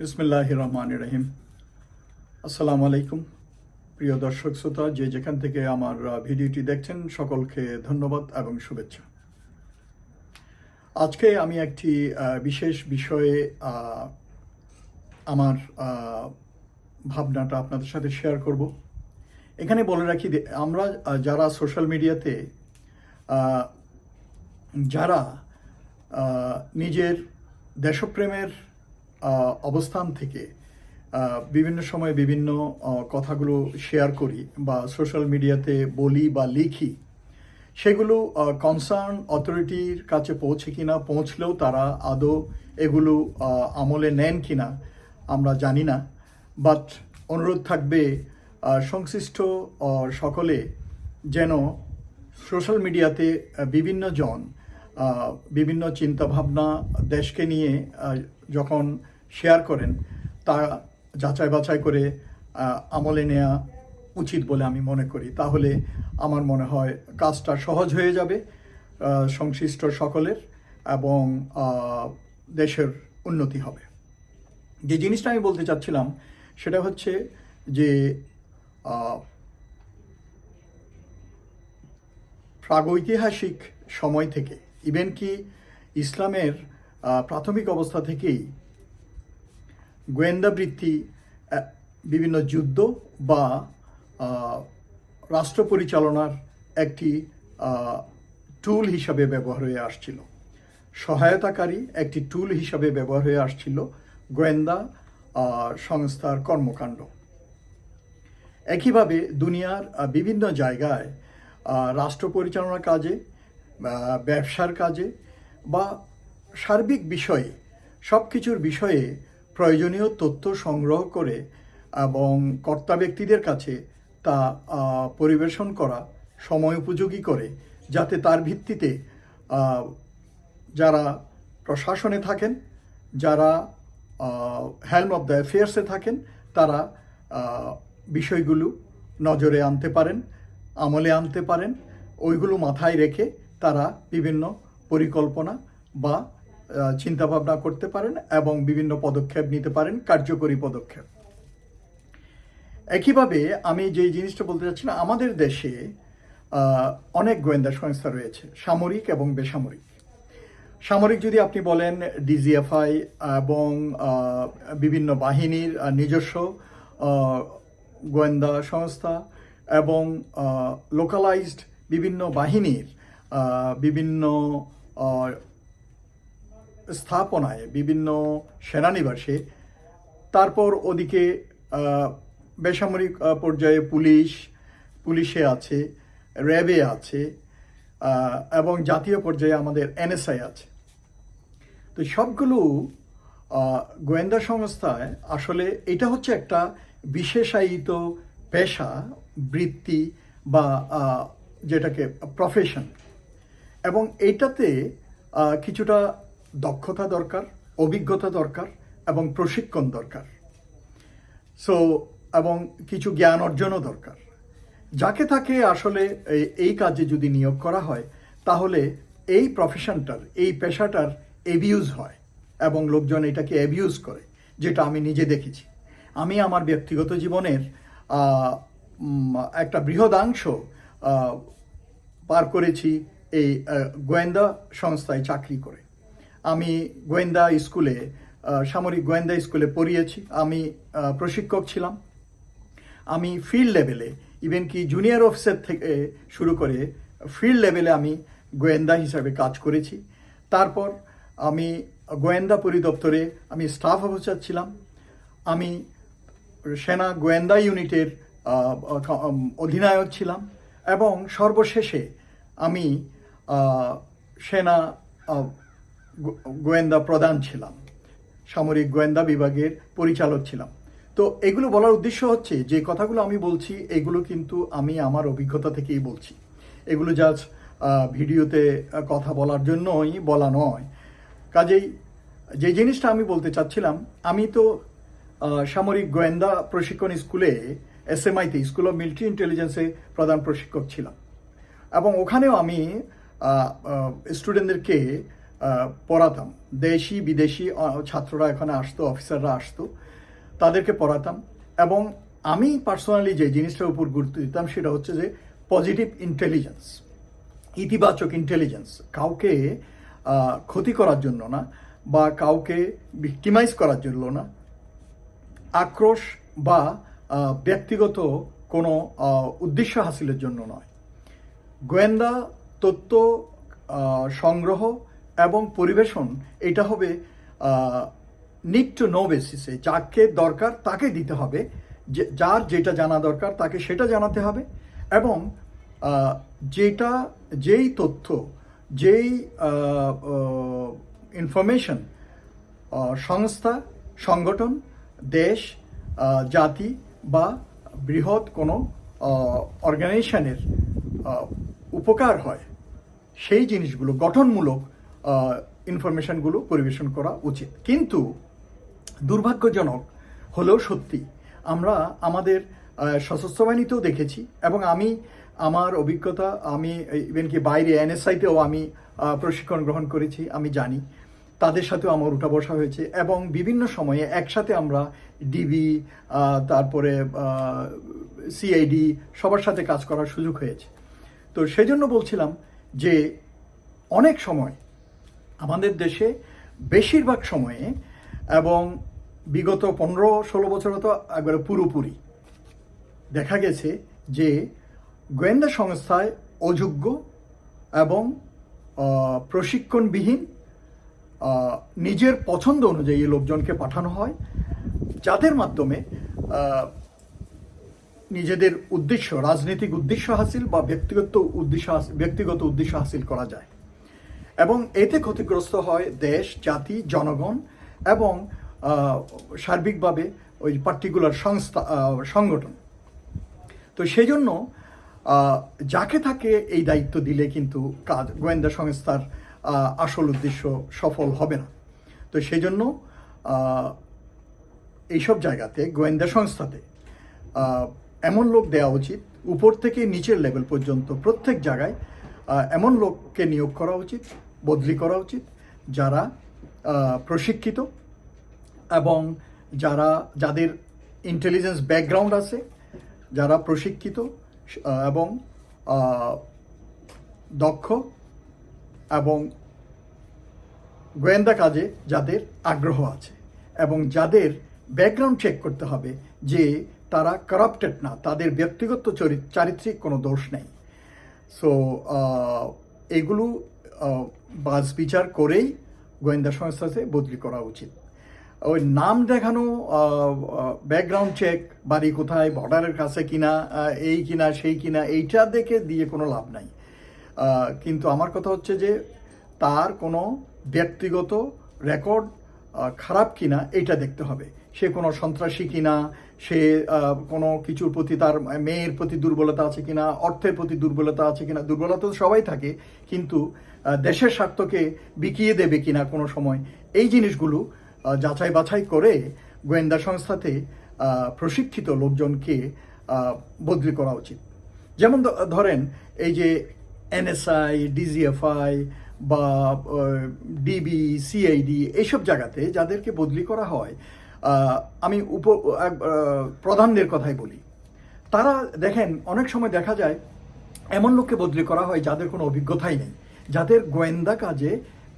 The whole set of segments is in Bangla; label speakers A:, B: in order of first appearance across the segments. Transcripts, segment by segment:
A: বিসমিল্লাহ রহমান রহিম আসসালামু আলাইকুম প্রিয় দর্শক শ্রোতা, যে যেখান থেকে আমার ভিডিওটি দেখছেন, সকলকে ধন্যবাদ এবং শুভেচ্ছা। আজকে আমি একটি বিশেষ বিষয়ে আমার ভাবনাটা আপনাদের সাথে শেয়ার করব। এখানে বলে রাখি আমরা যারা সোশ্যাল মিডিয়াতে যারা নিজের দেশপ্রেমের অবস্থান থেকে বিভিন্ন সময় বিভিন্ন কথাগুলো শেয়ার করি বা সোশ্যাল মিডিয়াতে বলি বা লিখি, সেগুলো কনসার্ন অথরিটির কাছে পৌঁছে কিনা, পৌঁছলেও তারা আদৌ এগুলো আমলে নেন কিনা, আমরা জানি না। বাট অনুরোধ থাকবে সংশ্লিষ্ট সকলে যেন সোশ্যাল মিডিয়াতে বিভিন্ন জন বিভিন্ন চিন্তাভাবনা দেশকে নিয়ে যখন শেয়ার করেন, তা যাচাই বাছাই করে আমলে নেওয়া উচিত বলে আমি মনে করি। তাহলে আমার মনে হয় কাজটা সহজ হয়ে যাবে সংশ্লিষ্ট সকলের এবং দেশের উন্নতি হবে। যে জিনিসটা আমি বলতে চাচ্ছিলাম, সেটা হচ্ছে যে প্রাগৈতিহাসিক সময় থেকে ইভেন কি ইসলামের প্রাথমিক অবস্থা থেকেই গোয়েন্দা বৃত্তি বিভিন্ন যুদ্ধ বা রাষ্ট্র পরিচালনার একটি টুল হিসাবে ব্যবহার হয়ে আসছিল। সহায়তাকারী একটি টুল হিসাবে ব্যবহার হয়ে আসছিল গোয়েন্দা সংস্থার কর্মকাণ্ড। একইভাবে দুনিয়ার বিভিন্ন জায়গায় রাষ্ট্র পরিচালনার কাজে ব্যবসার কাজে বা সার্বিক বিষয়ে সব কিছুর বিষয়ে প্রয়োজনীয় তথ্য সংগ্রহ করে এবং কর্তা ব্যক্তিদের কাছে তা পরিবেশন করা, সময় উপযোগী করে, যাতে তার ভিত্তিতে যারা প্রশাসনে থাকেন, যারা হেলম অফ দ্য অ্যাফেয়ার্সে থাকেন, তারা বিষয়গুলো নজরে আনতে পারেন, আমলে আনতে পারেন, ওইগুলো মাথায় রেখে তারা বিভিন্ন পরিকল্পনা বা চিন্তাভাবনা করতে পারেন এবং বিভিন্ন পদক্ষেপ নিতে পারেন, কার্যকরী পদক্ষেপ। একইভাবে আমি যে জিনিসটা বলতে চাচ্ছি না, আমাদের দেশে অনেক গোয়েন্দা সংস্থা রয়েছে, সামরিক এবং বেসামরিক। সামরিক যদি আপনি বলেন, ডিজিএফআই এবং বিভিন্ন বাহিনীর নিজস্ব গোয়েন্দা সংস্থা এবং লোকালাইজড বিভিন্ন বাহিনীর বিভিন্ন স্থাপনায় বিভিন্ন সেনানিবাসে, তারপর ওদিকে বেসামরিক পর্যায়ে পুলিশ, পুলিশে আছে, র্যাবে আছে এবং জাতীয় পর্যায়ে আমাদের এনএসআই আছে। তো সবগুলো গোয়েন্দা সংস্থায় আসলে এটা হচ্ছে একটা বিশেষায়িত পেশা, বৃত্তি বা যেটাকে প্রফেশন এবং এইটাতে কিছুটা দক্ষতা দরকার, অভিজ্ঞতা দরকার এবং প্রশিক্ষণ দরকার। সো এবং কিছু জ্ঞান অর্জনও দরকার। যাকে তাকে আসলে এই- কাজে যদি নিয়োগ করা হয়, তাহলে এই প্রফেশনটার এই পেশাটার এবিউজ হয় এবং লোকজন এটাকে অ্যাবিউজ করে, যেটা আমি নিজে দেখেছি। আমি আমার ব্যক্তিগত জীবনের একটা বৃহদাংশ পার করেছি এই গোয়েন্দা সংস্থায় চাকরি করে। আমি গোয়েন্দা স্কুলে সামরিক গোয়েন্দা স্কুলে পড়িয়েছি। আমি প্রশিক্ষক ছিলাম। আমি ফিল্ড লেভেলে ইভেন কি জুনিয়র অফিসার থেকে শুরু করে ফিল্ড লেভেলে আমি গোয়েন্দা হিসাবে কাজ করেছি। তারপর আমি গোয়েন্দা পরিদপ্তরে আমি স্টাফ অফিসার ছিলাম। আমি সেনা গোয়েন্দা ইউনিটের অধিনায়ক ছিলাম এবং সর্বশেষে আমি সেনা গোয়েন্দা প্রধান ছিলাম। সামরিক গোয়েন্দা বিভাগের পরিচালক ছিলাম। তো এগুলো বলার উদ্দেশ্য হচ্ছে, যে কথাগুলো আমি বলছি, এগুলো কিন্তু আমি আমার অভিজ্ঞতা থেকেই বলছি। এগুলো জাস্ট ভিডিওতে কথা বলার জন্যই বলা নয়। কাজেই যে জিনিসটা আমি বলতে চাচ্ছিলাম, আমি তো সামরিক গোয়েন্দা প্রশিক্ষণ স্কুলে এসএমআইতে স্কুল অফ মিলিটারি ইন্টেলিজেন্সে প্রধান প্রশিক্ষক ছিলাম। এবং ওখানেও আমি স্টুডেন্টদেরকে পড়াতাম। দেশি, বিদেশি ছাত্ররা এখানে আসতো, অফিসাররা আসতো, তাদেরকে পড়াতাম। এবং আমি পার্সোনালি যে জিনিসটার উপর গুরুত্ব দিতাম সেটা হচ্ছে যে পজিটিভ ইন্টেলিজেন্স ইতিবাচক ইন্টেলিজেন্স কাউকে ক্ষতি করার জন্য না বা কাউকে ভিক্টিমাইজ করার জন্য না। আক্রোশ বা ব্যক্তিগত কোনো উদ্দেশ্য হাসিলের জন্য নয়। গোয়েন্দা, তথ্য সংগ্রহ এবং পরিবেশন, এটা হবে নিড টু নো বেসিসে যাকে দরকার, তাকে দিতে হবে। যে- যার যেটা জানা দরকার, তাকে সেটা জানাতে হবে। এবং যেটা, যেই তথ্য, যেই ইনফরমেশন সংস্থা, সংগঠন, দেশ জাতি বা বৃহৎ কোনো অর্গানাইজেশনের উপকার হয়, সেই জিনিসগুলো গঠনমূলক ইনফরমেশনগুলো পরিবেশন করা উচিত। কিন্তু দুর্ভাগ্যজনক হলেও সত্যি, আমরা আমাদের সশস্ত্র বাহিনীতেও দেখেছি এবং আমি আমার অভিজ্ঞতা, আমি ইভেন কি বাইরে এনএসআইতেও আমি প্রশিক্ষণ গ্রহণ করেছি, আমি জানি। তাদের সাথেও আমার উঠা বসা হয়েছে এবং বিভিন্ন সময়ে একসাথে আমরা ডিবি তারপরে সিআইডি সবার সাথে কাজ করার সুযোগ হয়েছে। তো সেই জন্য বলছিলাম যে অনেক সময় আমাদের দেশে বেশিরভাগ সময়ে এবং বিগত পনেরো, ষোলো বছর তো একবারে পুরোপুরি দেখা গেছে যে গোয়েন্দা সংস্থায় অযোগ্য এবং প্রশিক্ষণবিহীন নিজের পছন্দ অনুযায়ী লোকজনকে পাঠানো হয়, যাদের মাধ্যমে নিজেদের উদ্দেশ্য, রাজনৈতিক উদ্দেশ্য হাসিল বা ব্যক্তিগত উদ্দেশ্য ব্যক্তিগত উদ্দেশ্য হাসিল করা যায়। এবং এতে ক্ষতিগ্রস্ত হয় দেশ, জাতি, জনগণ এবং সার্বিকভাবে ওই পার্টিকুলার সংস্থা সংগঠন। তো সেই জন্য যাকে তাকে এই দায়িত্ব দিলে কিন্তু কাজ, গোয়েন্দা সংস্থার আসল উদ্দেশ্য সফল হবে না। তো সেই জন্য এইসব জায়গাতে, গোয়েন্দা সংস্থাতে এমন লোক দেওয়া উচিত, উপর থেকে নিচের লেভেল পর্যন্ত প্রত্যেক জায়গায় এমন লোককে নিয়োগ করা উচিত বদলি করা উচিত। যারা প্রশিক্ষিত এবং যারা, যাদের ইন্টেলিজেন্স ব্যাকগ্রাউন্ড আছে, যারা প্রশিক্ষিত এবং দক্ষ এবং গোয়েন্দা কাজে যাদের আগ্রহ আছে এবং যাদের ব্যাকগ্রাউন্ড চেক করতে হবে যে তারা কারাপ্টেড না, তাদের ব্যক্তিগত চরি- চারিত্রিক কোনো দোষ নেই। সো এগুলো বাজ বিচার করেই গোয়েন্দা সংস্থাতে বদলি করা উচিত। ওই নাম দেখানো ব্যাকগ্রাউন্ড চেক বাড়ি কোথায় বর্ডারের কাছে কিনা এই কিনা, সেই কিনা, এইটা দেখে দিয়ে কোনো লাভ নাই। কিন্তু আমার কথা হচ্ছে যে, তার কোনো ব্যক্তিগত রেকর্ড খারাপ কিনা, এইটা দেখতে হবে। সে কোনো সন্ত্রাসী কিনা, সে কোনো কিছুর প্রতি তার মেয়ের প্রতি দুর্বলতা আছে কিনা, অর্থের প্রতি দুর্বলতা আছে কিনা, দুর্বলতা তো সবাই থাকে, কিন্তু দেশের স্বার্থকে বিকিয়ে দেবে কিনা কোনো সময়, এই জিনিসগুলো যাচাই বাছাই করে গোয়েন্দা সংস্থাতে প্রশিক্ষিত লোকজনকে বদলি করা উচিত। যেমন ধরেন, এই যে এনএসআই, ডিজিএফআই বা ডিবি, সিআইডি এইসব জায়গাতে যাদেরকে বদলি করা হয় আমি উপ প্রধানদের কথাই বলি। তারা দেখেন, অনেক সময় দেখা যায়, এমন লোককে বদলি করা হয় যাদের কোনো অভিজ্ঞতাই নেই। যাদের গোয়েন্দা কাজে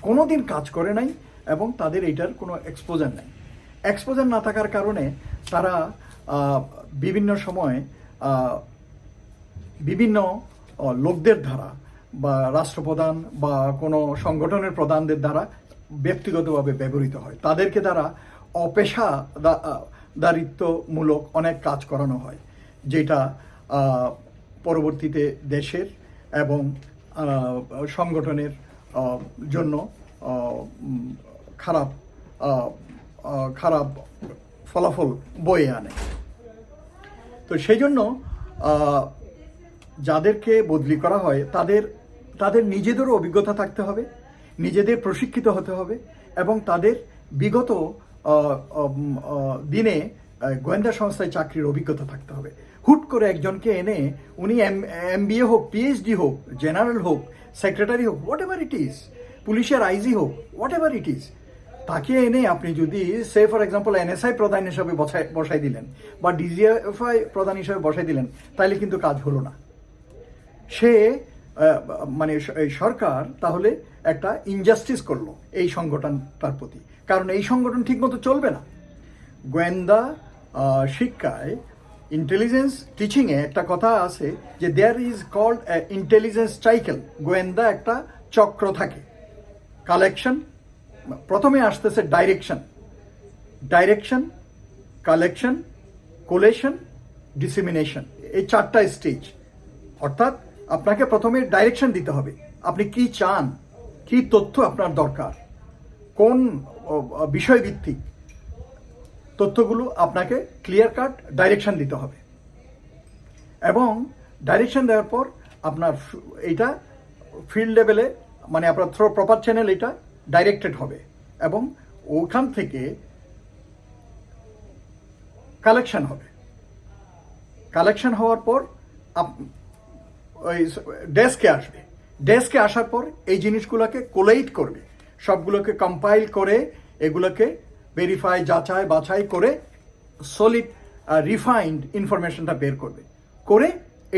A: কোনোদিন কাজ করে নাই এবং তাদের এইটার কোনো এক্সপোজার নেই। এক্সপোজার না থাকার কারণে তারা বিভিন্ন সময় বিভিন্ন লোকদের দ্বারা বা রাষ্ট্রপ্রধান বা কোনো সংগঠনের প্রধানদের দ্বারা ব্যক্তিগতভাবে ব্যবহৃত হয়। তাদেরকে দ্বারা অপেশা দারিত্বমূলক অনেক কাজ করানো হয়, যেটা পরবর্তীতে দেশের এবং সংগঠনের জন্য খারাপ খারাপ ফলাফল বয়ে আনে। তো সেই জন্য যাদেরকে বদলি করা হয়, তাদের তাদের নিজেদেরও অভিজ্ঞতা থাকতে হবে, নিজেদের প্রশিক্ষিত হতে হবে এবং তাদের বিগত দিনে গোয়েন্দা সংস্থায় চাকরির অভিজ্ঞতা থাকতে হবে। হুট করে একজনকে এনে, উনি এম এম হোক, পিএইচডি হোক, জেনারেল হোক, সেক্রেটারি হোক হোয়াট এভার ইট ইজ পুলিশের আইজি হোক হোয়াট এভার ইট ইজ তাকে এনে আপনি যদি সে ফর এক্সাম্পল এনএসআই প্রধান হিসাবে বসাই বসাই দিলেন, বা ডিজিএফআই প্রধান হিসাবে বসাই দিলেন তাহলে কিন্তু কাজ হলো না। সে মানে সরকার তাহলে একটা ইনজাস্টিস করল এই সংগঠনটার প্রতি। কারণ এই সংগঠন ঠিকমতো চলবে না। গোয়েন্দা শিক্ষায় ইন্টেলিজেন্স টিচিংয়ে একটা কথা আছে যে there is called intelligence cycle গোয়েন্দা একটা চক্র থাকে। কালেকশন প্রথমে আসতেছে direction direction collection collation dissemination এই চারটা স্টেজ অর্থাৎ আপনাকে প্রথমে ডাইরেকশন দিতে হবে। আপনি কি চান? কি তথ্য আপনার দরকার? কোন বিষয়ভিত্তিক তথ্যগুলো আপনাকে ক্লিয়ার কাট ডাইরেকশান দিতে হবে। এবং ডাইরেকশান দেওয়ার পর আপনার এইটা ফিল্ড লেভেলে মানে আপনার থ্রো প্রপার চ্যানেল এটা ডাইরেক্টেড হবে। এবং ওখান থেকে কালেকশন হবে। কালেকশন হওয়ার পর ওই ডেস্কে আসবে। ডেস্কে আসার পর এই জিনিসগুলোকে কোলেট করবে। সবগুলোকে কম্পাইল করে এগুলোকে ভেরিফাই যাচাই, বাছাই করে সলিড রিফাইন্ড ইনফরমেশনটা বের করবে। করে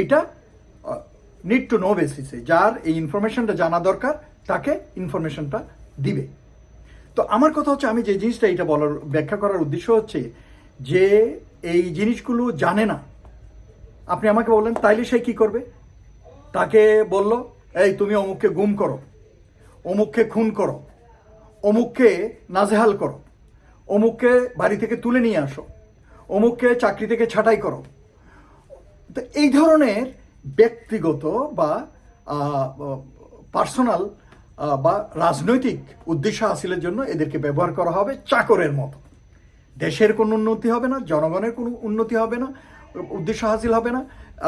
A: এটা নিড টু নো বেসিসে যার এই ইনফরমেশনটা জানা দরকার, তাকে ইনফরমেশনটা দিবে। তো আমার কথা হচ্ছে, আমি যে জিনিসটা এটা বলার, ব্যাখ্যা করার উদ্দেশ্য হচ্ছে যে এই জিনিসগুলো জানে না। আপনি আমাকে বললেন, তাইলে সে কি করবে? তাকে বলল, এই তুমি অমুককে গুম করো, অমুককে খুন করো। অমুককে নাজেহাল করো। অমুককে বাড়ি থেকে তুলে নিয়ে আসো। অমুককে চাকরি থেকে ছাঁটাই করো। তো এই ধরনের ব্যক্তিগত বা পার্সোনাল বা রাজনৈতিক উদ্দেশ্য হাসিলের জন্য এদেরকে ব্যবহার করা হবে চাকরের মতো। দেশের কোনো উন্নতি হবে না, জনগণের কোনো উন্নতি হবে না, উদ্দেশ্য হাসিল হবে না,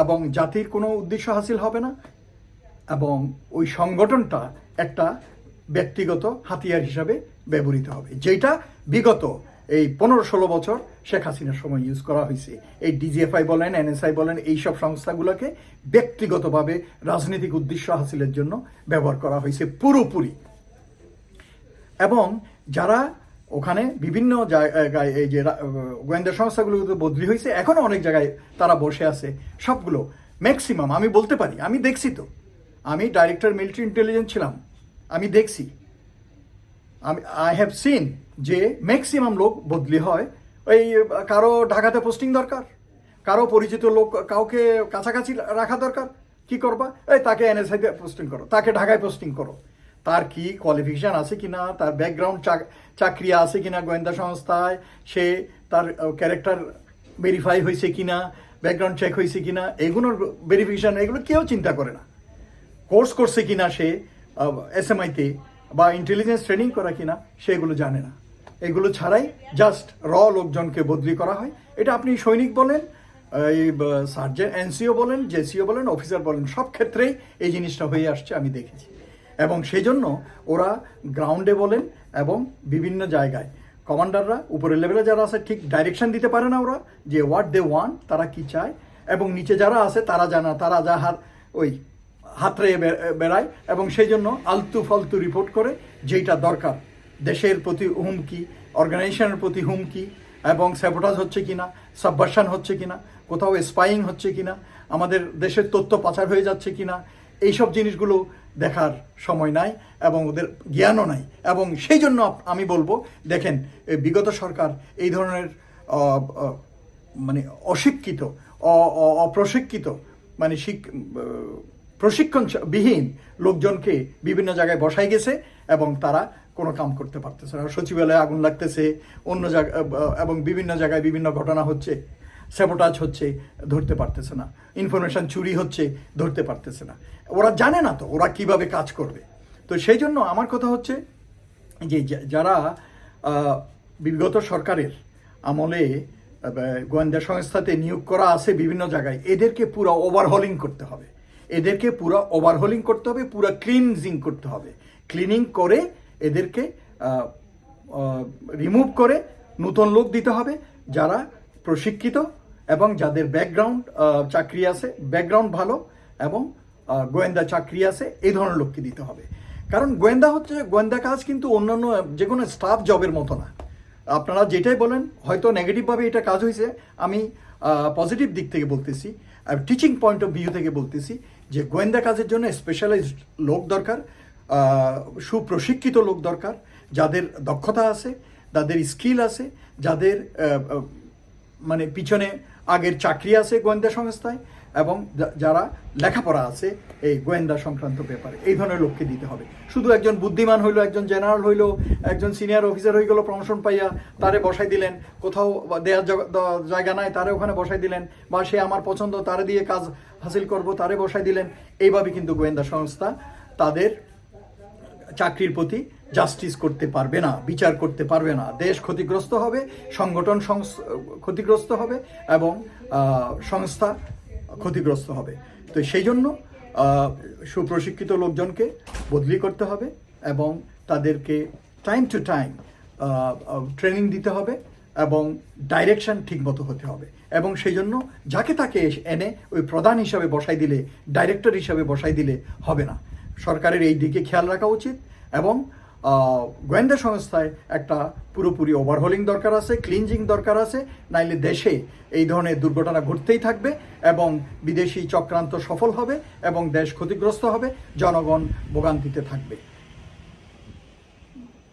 A: এবং জাতির কোনো উদ্দেশ্য হাসিল হবে না, এবং ওই সংগঠনটা একটা ব্যক্তিগত হাতিয়ার হিসাবে ব্যবহৃত হবে। যেটা বিগত এই পনেরো ষোলো বছর শেখ হাসিনার সময় ইউজ করা হয়েছে। এই ডিজিএফআই বলেন এনএসআই বলেন, এইসব সংস্থাগুলোকে ব্যক্তিগতভাবে রাজনৈতিক উদ্দেশ্য হাসিলের জন্য ব্যবহার করা হয়েছে পুরোপুরি। এবং যারা ওখানে বিভিন্ন জায়গায় এই যে গোয়েন্দা সংস্থাগুলো তো বদলি হয়েছে, এখনও অনেক জায়গায় তারা বসে আছে। সবগুলো ম্যাক্সিমাম আমি বলতে পারি, আমি দেখছি তো। আমি ডাইরেক্টর মিলিটারি ইন্টেলিজেন্স ছিলাম। আমি দেখছি। আমি আই হ্যাভ সিন যে ম্যাক্সিমাম লোক বদলি হয়। ওই কারও ঢাকাতে পোস্টিং দরকার, কারও পরিচিত লোক, কাউকে কাছাকাছি রাখা দরকার। কি করবা? এই, তাকে এনএসআইতে পোস্টিং করো, তাকে ঢাকায় পোস্টিং করো। তার কি কোয়ালিফিকেশান আছে কি না তার ব্যাকগ্রাউন্ড চাকরি আছে কি না গোয়েন্দা সংস্থায়? সে তার ক্যারেক্টার ভেরিফাই হয়েছে কিনা? ব্যাকগ্রাউন্ড চেক হয়েছে কিনা? এগুলোর ভেরিফিকেশন এগুলো কেউ চিন্তা করে না। কোর্স করছে কি না সে? এসএমআইতে বা ইন্টেলিজেন্স ট্রেনিং করা কিনা, সেগুলো জানে না। এগুলো ছাড়াই জাস্ট র লোকজনকে বদলি করা হয়। এটা আপনি সৈনিক বলেন এই সার্জেন্ট এনসিও বলেন জেসিও বলেন অফিসার বলেন, সব ক্ষেত্রেই এই জিনিসটা হয়ে আসছে, আমি দেখেছি। এবং সেই জন্য ওরা গ্রাউন্ডে বলেন এবং বিভিন্ন জায়গায় কমান্ডাররা উপরের লেভেলে যারা আছে, ঠিক ডাইরেকশন দিতে পারে না ওরা, যে হোয়াট দে ওয়ান তারা কি চায়, এবং নিচে যারা আছে, তারা জানা, তারা যাহার, ওই হাতড়ে বেড়ায় এবং সেই জন্য আলতু ফালতু রিপোর্ট করে যেইটা দরকার। দেশের প্রতি হুমকি অর্গানাইজেশনের প্রতি হুমকি এবং স্যাবোটাজ হচ্ছে কিনা সাবভার্সান হচ্ছে কিনা, কোথাও স্পাইং হচ্ছে কিনা, আমাদের দেশের তথ্য পাচার হয়ে যাচ্ছে কিনা, এইসব জিনিসগুলো দেখার সময় নাই এবং ওদের জ্ঞানও নাই। এবং সেই জন্য আমি বলব, দেখেন বিগত সরকার এই ধরনের মানে অশিক্ষিত অপ্রশিক্ষিত মানে শিক- প্রশিক্ষণ বিহীন লোকজনকে বিভিন্ন জায়গায় বসাই গেছে এবং তারা কোনো কাম করতে পারতেছে না। সচিবালয়ে আগুন লাগতেছে, অন্য জায়গা এবং বিভিন্ন জায়গায় বিভিন্ন ঘটনা হচ্ছে স্যাবোটাজ হচ্ছে, ধরতে পারতেছে না। ইনফরমেশন চুরি হচ্ছে, ধরতে পারতেছে না। ওরা জানে না তো, ওরা কীভাবে কাজ করবে। তো সেই জন্য আমার কথা হচ্ছে যে যারা বিগত সরকারের আমলে গোয়েন্দা সংস্থাতে নিয়োগ করা আছে বিভিন্ন জায়গায়, এদেরকে পুরো ওভারহলিং করতে হবে। এদেরকে পুরো ওভারহোলিং করতে হবে, পুরো ক্লিনজিং করতে হবে। ক্লিনিং করে এদেরকে রিমুভ করে নতুন লোক দিতে হবে যারা প্রশিক্ষিত এবং যাদের ব্যাকগ্রাউন্ড চাকরি আছে ব্যাকগ্রাউন্ড ভালো এবং গোয়েন্দা চাকরি আছে, এই ধরনের লোককে দিতে হবে। কারণ গোয়েন্দা হচ্ছে, গোয়েন্দা কাজ কিন্তু অন্যান্য যে কোনো স্টাফ জবের মতো না। আপনারা যেটাই বলেন, হয়তো নেগেটিভভাবে এটা কাজ হয়েছে। আমি পজিটিভ দিক থেকে বলতেছি আর টিচিং পয়েন্ট অফ ভিউ থেকে বলতেছি। যে গোয়েন্দা কাজের জন্য স্পেশালাইজড লোক দরকার সুপ্রশিক্ষিত লোক দরকার, যাদের দক্ষতা আছে যাদের স্কিল আছে, যাদের মানে পিছনে আগের চাকরি আছে গোয়েন্দা সংস্থায় এবং যারা লেখাপড়া আছে, এই গোয়েন্দা সংক্রান্ত ব্যাপারে, এই ধরনের লোককে দিতে হবে। শুধু একজন বুদ্ধিমান হইল, একজন জেনারেল হইল, একজন সিনিয়র অফিসার হয়ে গেল প্রমোশন পাইয়া তারে বসাই দিলেন, কোথাও বা দেওয়ার জায়গা নাই, তারে ওখানে বসাই দিলেন, বা সে আমার পছন্দ, তারে দিয়ে কাজ হাসিল করব, তারে বসাই দিলেন, এইভাবে কিন্তু গোয়েন্দা সংস্থা তাদের চাকরির প্রতি জাস্টিস করতে পারবে না, বিচার করতে পারবে না। দেশ ক্ষতিগ্রস্ত হবে, সংগঠন ক্ষতিগ্রস্ত হবে এবং সংস্থা ক্ষতিগ্রস্ত হবে। তো সেই জন্য সুপ্রশিক্ষিত লোকজনকে বদলি করতে হবে এবং তাদেরকে টাইম টু টাইম ট্রেনিং দিতে হবে এবং ডাইরেকশন ঠিকমতো হতে হবে। এবং সেই জন্য যাকে তাকে এনে ওই প্রধান হিসাবে বসাই দিলে ডাইরেক্টর হিসাবে বসাই দিলে হবে না। সরকারের এই দিকে খেয়াল রাখা উচিত এবং গোয়েন্দা সংস্থায় একটা পুরোপুরি ওভারহোলিং দরকার আছে ক্লিনজিং দরকার আছে, নাইলে দেশে এই ধরনের দুর্ঘটনা ঘটতেই থাকবে এবং বিদেশি চক্রান্ত সফল হবে এবং দেশ ক্ষতিগ্রস্ত হবে, জনগণ ভোগান্তিতে থাকবে।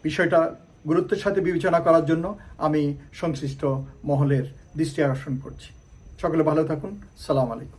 A: বিষয়টা গুরুত্বের সাথে বিবেচনা করার জন্য আমি সংশ্লিষ্ট মহলের দৃষ্টি আকর্ষণ করছি। সকলে ভালো থাকুন। সালাম আলাইকুম।